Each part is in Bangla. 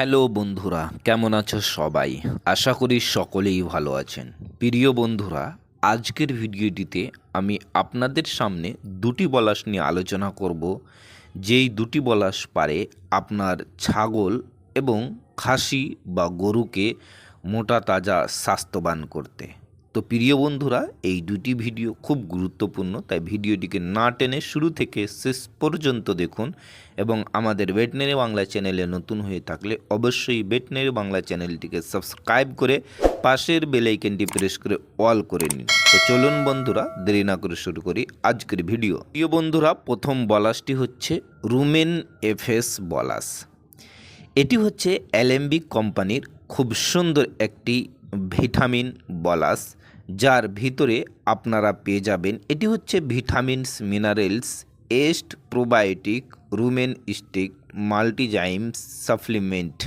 হ্যালো বন্ধুরা, কেমন আছো সবাই? আশা করি সকলেই ভালো আছেন। প্রিয় বন্ধুরা, আজকের ভিডিওটিতে আমি আপনাদের সামনে দুটি বলাস নিয়ে আলোচনা করব। যেই দুটি বলাস পারে আপনার ছাগল এবং খাসি বা গরুকে মোটা তাজা স্বাস্থ্যবান করতে। তো প্রিয় বন্ধুরা, এই দুটি ভিডিও খুব গুরুত্বপূর্ণ, তাই ভিডিওটিকে না টেনে শুরু থেকে শেষ পর্যন্ত দেখুন এবং আমাদের ভেটেনারি বাংলা চ্যানেলে নতুন হয়ে থাকলে অবশ্যই ভেটেনারি বাংলা চ্যানেলটিকে সাবস্ক্রাইব করে পাশের বেলাইকেনটি প্রেস করে অল করে নিন। তো চলুন বন্ধুরা, দেরি না করে শুরু করি আজকের ভিডিও। প্রিয় বন্ধুরা, প্রথম বলাসটি হচ্ছে রুমেন এফএস বলাস। এটি হচ্ছে অ্যালেম্বিক কোম্পানির খুব সুন্দর একটি ভিটামিন বলাস। যার ভিতরে আপনারা পেয়ে যাবেন, এটি হচ্ছে vitamins, minerals, yeast, probiotic, rumen stick multizymes supplement.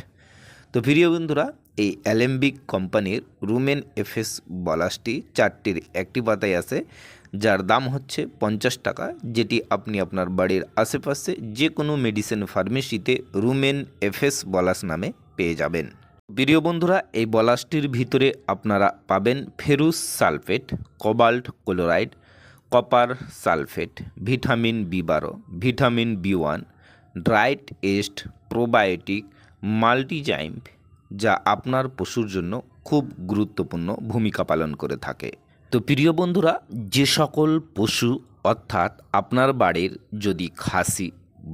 তো প্রিয় বন্ধুরা, এই অ্যালেম্বিক কোম্পানির রুমেন এফএস বলাসটি চারটির একটি পাতায় আছে, যার দাম হচ্ছে পঞ্চাশ টাকা, যেটি আপনি আপনার বাড়ির আশেপাশে যে কোনো মেডিসিন ফার্মেসিতে রুমেন এফএস বলাস নামে পেয়ে যাবেন। প্রিয় বন্ধুরা, এই বলাসটির ভিতরে আপনারা পাবেন ferrous sulphate, cobalt chloride, copper sulphate, vitamin B বারো, vitamin B one dried yeast, probiotic, multizyme, যা আপনার পশুর জন্য খুব গুরুত্বপূর্ণ ভূমিকা পালন করে থাকে। তো প্রিয় বন্ধুরা, যে সকল পশু অর্থাৎ আপনার বাড়ির যদি খাসি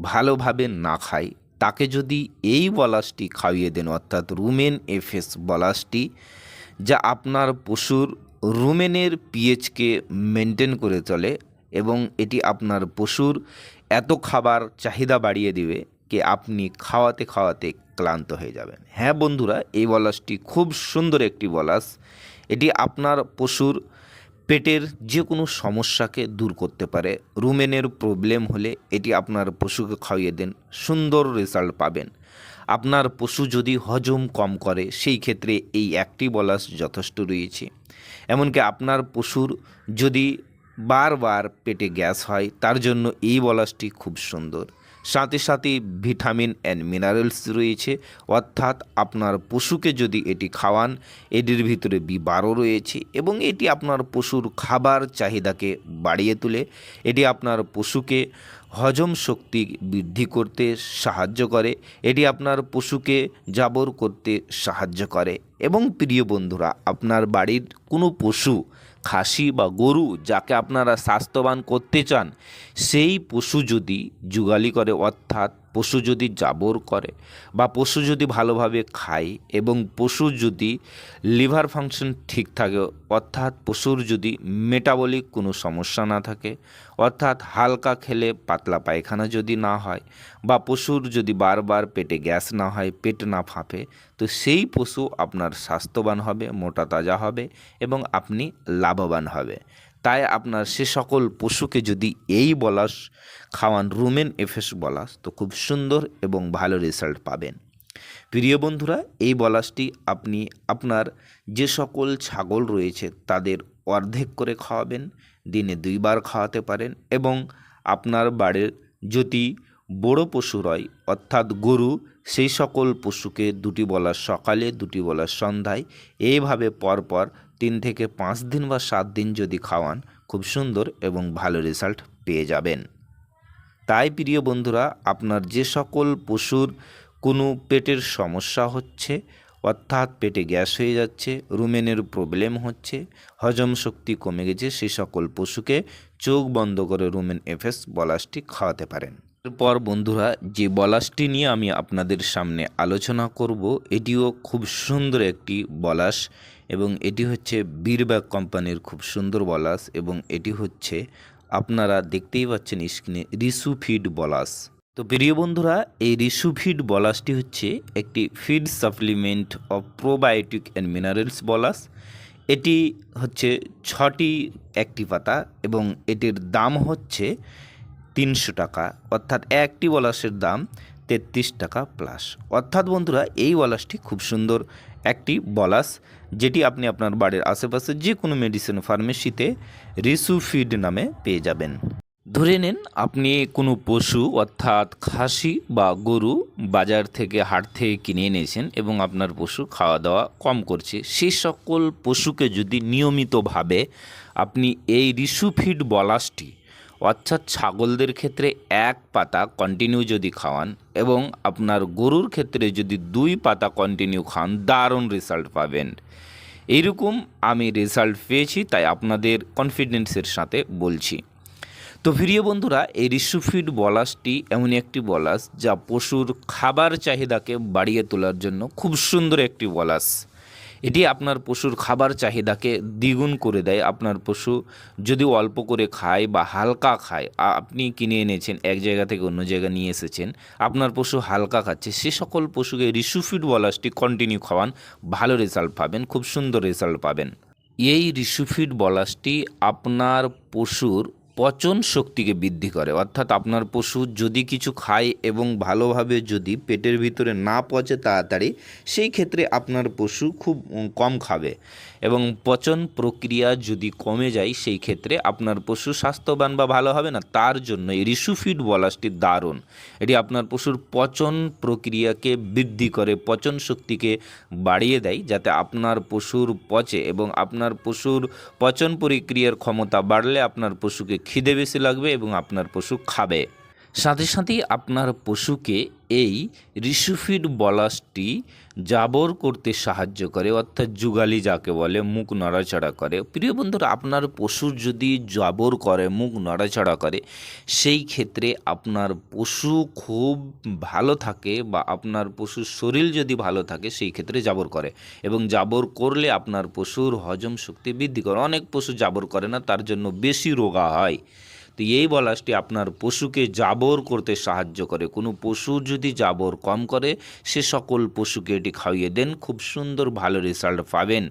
ভালোভাবে না খায় তাকে যদি এই বলাসটি খাইয়ে দেন, অর্থাৎ রুমেন এফএস বলাসটি, যা আপনার পশুর রুমেনের পিএইচকে মেনটেন করে চলে এবং এটি আপনার পশুর এত খাবার চাহিদা বাড়িয়ে দিবে কি আপনি খাওয়াতে খাওয়াতে ক্লান্ত হয়ে যাবেন। হ্যাঁ বন্ধুরা, এই বলাসটি খুব সুন্দর একটি বলাস। এটি আপনার পশুর পেটের যে কোনো সমস্যাকে দূর করতে পারে। রুমেনের প্রবলেম হলে এটি আপনার পশুকে খাইয়ে দেন, সুন্দর রেজাল্ট পাবেন। আপনার পশু যদি হজম কম করে, সেই ক্ষেত্রে এই একটি বলাস যথেষ্ট রয়েছে। এমনকি আপনার পশুর যদি বারবার পেটে গ্যাস হয়, তার জন্য এই বলাসটি খুব সুন্দর। সাথে সাথে ভিটামিন অ্যান্ড মিনারেলস রয়েছে। অর্থাৎ আপনার পশুকে যদি এটি খাওয়ান, এটির ভিতরে বি বারো রয়েছে এবং এটি আপনার পশুর খাবার চাহিদাকে বাড়িয়ে তোলে। এটি আপনার পশুকে হজম শক্তি বৃদ্ধি করতে সাহায্য করে। এটি আপনার পশুকে জাবর করতে সাহায্য করে। এবং প্রিয় বন্ধুরা, আপনার বাড়ির কোনো পশু খাসি বা গরু যাকে আপনারা স্বাস্থ্যবান করতে চান সেই পশু যদি যুগালি করে অর্থাৎ পশু যদি জাবর করে বা পশু যদি ভালোভাবে খায় এবং পশু যদি লিভার ফাংশন ঠিক থাকে, অর্থাৎ পশুর যদি মেটাবলিক কোনো সমস্যা না থাকে, অর্থাৎ হালকা খেলে পাতলা পায়খানা যদি না হয় বা পশুর যদি বারবার পেটে গ্যাস না হয়, পেট না ফাঁপে, তো সেই পশু আপনার স্বাস্থ্যবান হবে, মোটা তাজা হবে এবং আপনি লাভবান হবে। তাই আপনার সে সকল পশুকে যদি এই বলাস, খাওয়ান রুমেন এফেস বলাস, তো খুব সুন্দর এবং ভালো রেজাল্ট পাবেন। প্রিয় বন্ধুরা, এই বলাসটি আপনি, আপনার যে সকল ছাগল রয়েছে তাদের অর্ধেক করে খাওয়াবেন, দিনে দুইবার খাওয়াতে পারেন এবং আপনার বাড়ির যদি বড় পশু রয়, অর্থাৎ গরু, সেই সকল পশুকে দুটি বলার সকালে, দুটি বলার সন্ধ্যায়, এইভাবে পরপর তিন থেকে পাঁচ দিন বা সাত দিন যদি খাওয়ান, খুব সুন্দর এবং ভালো রেজাল্ট পেয়ে যাবেন। তাই প্রিয় বন্ধুরা, আপনার যে সকল পশুর কোনো পেটের সমস্যা হচ্ছে, অর্থাৎ পেটে গ্যাস হয়ে যাচ্ছে, রুমেনের প্রবলেম হচ্ছে, হজম শক্তি কমে গেছে সেই সকল পশুকে চোখ বন্ধ করে রুমেন এফএস বলাসটি খাওয়াতে পারেন। এরপর বন্ধুরা, যে বলাসটি নিয়ে আমি আপনাদের সামনে আলোচনা করব, এটিও খুব সুন্দর একটি বলাস এবং এটি হচ্ছে বীরব্যাগ কোম্পানির খুব সুন্দর বলাস এবং এটি হচ্ছে আপনারা দেখতেই পাচ্ছেন স্ক্রিনে রিসু ফিড বলাস। তো প্রিয় বন্ধুরা, এই রিসু ফিড বলাসটি হচ্ছে একটি feed supplement of probiotic and minerals bolus. এটি হচ্ছে ছটি একটি পাতা এবং এটির দাম হচ্ছে তিনশো টাকা। অর্থাৎ একটি ওয়ালাসের দাম তেত্রিশ টাকা প্লাস অর্থাৎ বন্ধুরা, এই ওয়ালাসটি খুব সুন্দর একটি বলাস, যেটি আপনি আপনার বাড়ির আশেপাশে যে কোনো মেডিসিন ফার্মেসিতে রিসুফিড নামে পেয়ে যাবেন। ধরে নিন, আপনি কোনো পশু অর্থাৎ খাসি বা গরু বাজার থেকে হাট থেকে কিনে এনেছেন এবং আপনার পশু খাওয়া দাওয়া কম করছে সেই সকল পশুকে যদি নিয়মিতভাবে আপনি এই রিসুফিড বলাসটি অর্থাৎ ছাগলদের ক্ষেত্রে এক পাতা কন্টিনিউ যদি খাওয়ান এবং আপনার গরুর ক্ষেত্রে যদি দুই পাতা কন্টিনিউ খান, দারুণ রেজাল্ট পাবেন। এইরকম আমি রেজাল্ট পেয়েছি, তাই আপনাদের কনফিডেন্সের সাথে বলছি। তো প্রিয় বন্ধুরা, এই রিসুফিড বলাসটি এমন একটি বলাস যা পশুর খাবার চাহিদাকে বাড়িয়ে তোলার জন্য খুব সুন্দর একটি বলাস। এটি আপনার পশুর খাবার চাহিদাকে দ্বিগুণ করে দেয়। আপনার পশু যদি অল্প করে খায় বা হালকা খায় আপনি কিনে এনেছেন, এক জায়গা থেকে অন্য জায়গা নিয়ে এসেছেন, আপনার পশু হালকা খাচ্ছে, সে সকল পশুকে রিসুফিড বলাসটি কন্টিনিউ খাওয়ান, ভালো রেজাল্ট পাবেন, খুব সুন্দর রেজাল্ট পাবেন। এই রিসুফিড বলাসটি আপনার পশুর পচন শক্তিকে বৃদ্ধি করে। অর্থাৎ আপনার পশু যদি কিছু খায় এবং ভালোভাবে যদি পেটের ভিতরে না পচে তাড়াতাড়ি, সেই ক্ষেত্রে আপনার পশু খুব কম খাবে এবং পচন প্রক্রিয়া যদি কমে যায়, সেই ক্ষেত্রে আপনার পশু স্বাস্থ্যবান বা ভালো হবে না। তার জন্য এই রিসুফিড বলাসটি দারুণ। এটি আপনার পশুর পচন প্রক্রিয়াকে বৃদ্ধি করে, পচন শক্তিকে বাড়িয়ে দেয়, যাতে আপনার পশুর পচে এবং আপনার পশুর পচন প্রক্রিয়ার ক্ষমতা বাড়লে আপনার পশুকে খিদে বেশি লাগবে এবং আপনার পশু খাবে। সাথে সাথেই আপনার পশুকে এই রিসুফিড বলাসটি জাবর করতে সাহায্য করে, অর্থাৎ যুগালি যাকে বলে, মুখ নড়াচড়া করে। প্রিয় বন্ধুরা, আপনার পশুর যদি জাবর করে, মুখ নড়াচড়া করে, সেই ক্ষেত্রে আপনার পশু খুব ভালো থাকে বা আপনার পশুর শরীর যদি ভালো থাকে, সেই ক্ষেত্রে জাবর করে এবং জাবর করলে আপনার পশুর হজম শক্তি বৃদ্ধি করে। অনেক পশু জাবর করে না, তার জন্য বেশি রোগা হয়। তো এই বলাসটি আপনার পশুকে জাবর করতে সাহায্য করে। কোনো পশু যদি জাবর কম করে, সে সকল পশুকে এটি খাইয়ে দেন, খুব সুন্দর ভালো রেজাল্ট পাবেন।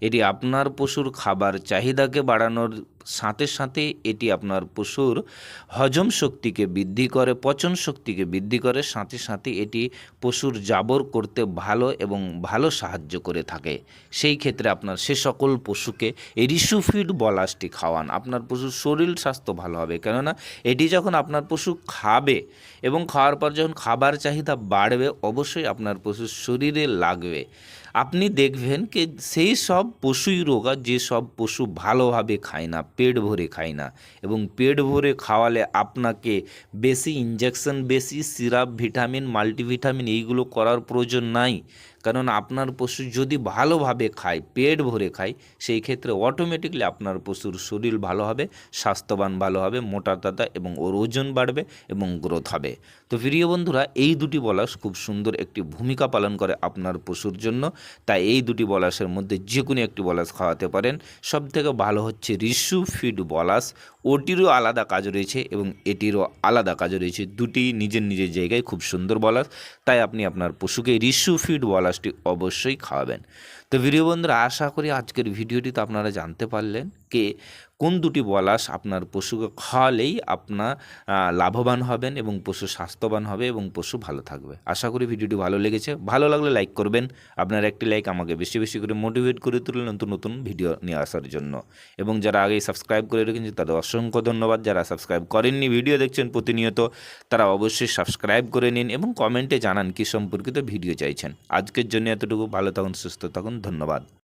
এটি আপনার পশুর খাবার চাহিদাকে বাড়ানোর সাথে সাথে এটি আপনার পশুর হজম শক্তিকে বৃদ্ধি করে, পচন শক্তিকে বৃদ্ধি করে, সাথে সাথে এটি পশুর জাবর করতে ভালো এবং ভালো সাহায্য করে থাকে। সেই ক্ষেত্রে আপনার সে সকল পশুকে এই রিসুফিড বলাসটি খাওয়ান। আপনার পশুর শরীর স্বাস্থ্য ভালো হবে। কেননা এটি যখন আপনার পশু খাবে এবং খাওয়ার পর যখন খাবার চাহিদা বাড়বে, অবশ্যই আপনার পশুর শরীরে লাগবে। আপনি দেখবেন কি সেই সব পশুই রোগা যে সব পশু ভালোভাবে খায় না, পেট ভরে খায় না এবং পেট ভরে খাওয়ালে আপনাকে বেশি ইঞ্জেকশন বেশি সিরাপ ভিটামিন মাল্টিভিটামিন এইগুলো করার প্রয়োজন নাই। কারণ আপনার পশু যদি ভালোভাবে খায়, পেট ভরে খায়, সেই ক্ষেত্রে অটোমেটিকলি আপনার পশুর শরীর ভালো হবে, স্বাস্থ্যবান ভালো হবে, মোটা তাতা এবং ওর ওজন বাড়বে এবং গ্রোথ হবে। তো প্রিয় বন্ধুরা, এই দুটি বলাস খুব সুন্দর একটি ভূমিকা পালন করে আপনার পশুর জন্য। তাই এই দুটি বলাসের মধ্যে যে কোনো একটি বলাস খাওয়াতে পারেন। সব থেকে ভালো হচ্ছে রিসু ফিড বলাস। ওটিরও আলাদা কাজ রয়েছে এবং এটিরও আলাদা কাজ রয়েছে। দুটি নিজের নিজের জায়গায় খুব সুন্দর বলাস। তাই আপনি আপনার পশুকে রিসু ফিড বলাসটি অবশ্যই খাওয়াবেন। তো ভিডিও বন্ধুরা, আশা করি আজকের ভিডিওটিতে আপনারা জানতে পারলেন কে কোন দুটি বলাস আপনার পশুকে খাওয়ালেই আপনার লাভবান হবেন এবং পশু স্বাস্থ্যবান হবে এবং পশু ভালো থাকবে। আশা করি ভিডিওটি ভালো লেগেছে। ভালো লাগলে লাইক করবেন। আপনার একটি লাইক আমাকে বেশি বেশি করে মোটিভেট করে তুলে নতুন নতুন ভিডিও নিয়ে আসার জন্য। এবং যারা আগেই সাবস্ক্রাইব করে রেখেছেন, তাদের অসংখ্য ধন্যবাদ। যারা সাবস্ক্রাইব করেননি ভিডিও দেখছেন প্রতিনিয়ত, তারা অবশ্যই সাবস্ক্রাইব করে নিন এবং কমেন্টে জানান কি সম্পর্কিত ভিডিও চাইছেন। আজকের জন্য এতটুকু। ভালো থাকুন, সুস্থ থাকুন। ধন্যবাদ।